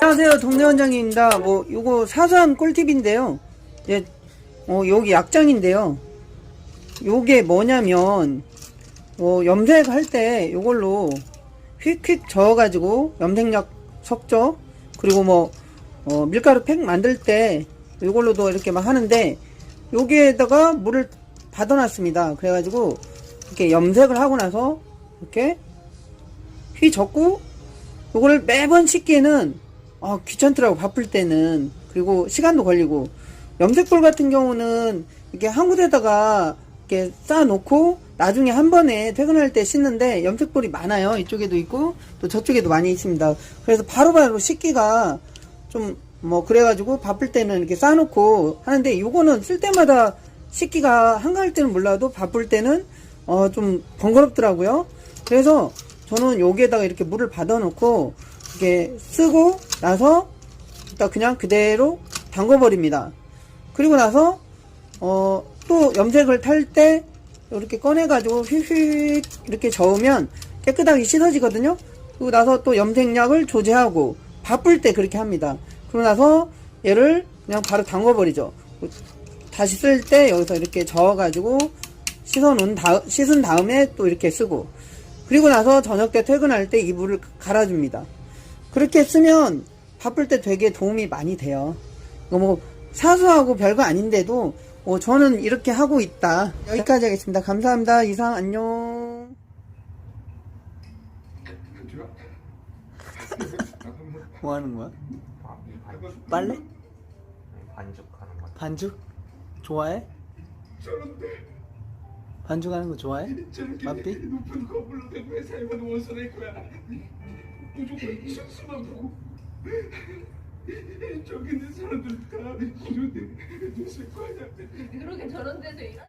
안녕하세요. 동네 원장님입니다. 뭐 요거 사소한 꿀팁인데요. 예, 어, 여기 약장인데요. 요게 뭐냐면 어, 염색할 때 요걸로 휙휙 저어 가지고 염색약 섞죠? 그리고 뭐 어, 밀가루 팩 만들 때 요걸로도 이렇게 막 하는데 여기에다가 물을 받아놨습니다. 그래가지고 이렇게 염색을 하고 나서 이렇게 휘 젓고 요거를 매번 씻기에는 아, 귀찮더라고 바쁠 때는. 그리고 시간도 걸리고. 염색볼 같은 경우는 이렇게 한 곳에다가 이렇게 쌓아놓고 나중에 한 번에 퇴근할 때 씻는데 염색볼이 많아요. 이쪽에도 있고 또 저쪽에도 많이 있습니다. 그래서 바로 바로 씻기가 좀 뭐 그래가지고 바쁠 때는 이렇게 쌓아놓고 하는데 요거는 쓸 때마다 씻기가 한가할 때는 몰라도 바쁠 때는 어 좀 번거롭더라고요. 그래서 저는 여기에다가 이렇게 물을 받아놓고 이렇게 쓰고 나서 일단 그냥 그대로 담궈버립니다. 그리고 나서 어, 또 염색을 탈 때 이렇게 꺼내가지고 휙휙 이렇게 저으면 깨끗하게 씻어지거든요. 그리고 나서 또 염색약을 조제하고 바쁠 때 그렇게 합니다. 그러고 나서 얘를 그냥 바로 담궈버리죠. 다시 쓸 때 여기서 이렇게 저어가지고 씻어놓은 다, 씻은 다음에 또 이렇게 쓰고 그리고 나서 저녁 때 퇴근할 때 이불을 갈아줍니다. 그렇게 쓰면 바쁠 때 되게 도움이 많이 돼요. 뭐 사소하고 별거 아닌데도 어, 저는 이렇게 하고 있다. 여기까지 하겠습니다. 감사합니다. 이상 안녕. 뭐 하는 거야? 빨래? 반죽하는 거. 반죽? 좋아해? 반죽하는 거 좋아해? 저렇게 맞비? 높은 건물로 된 회사에만 원서낼 거야. 무조건 실수만 보고 저기 있는 사람들 다 이런데 됐을 거야. 그렇게 저런 데서 일하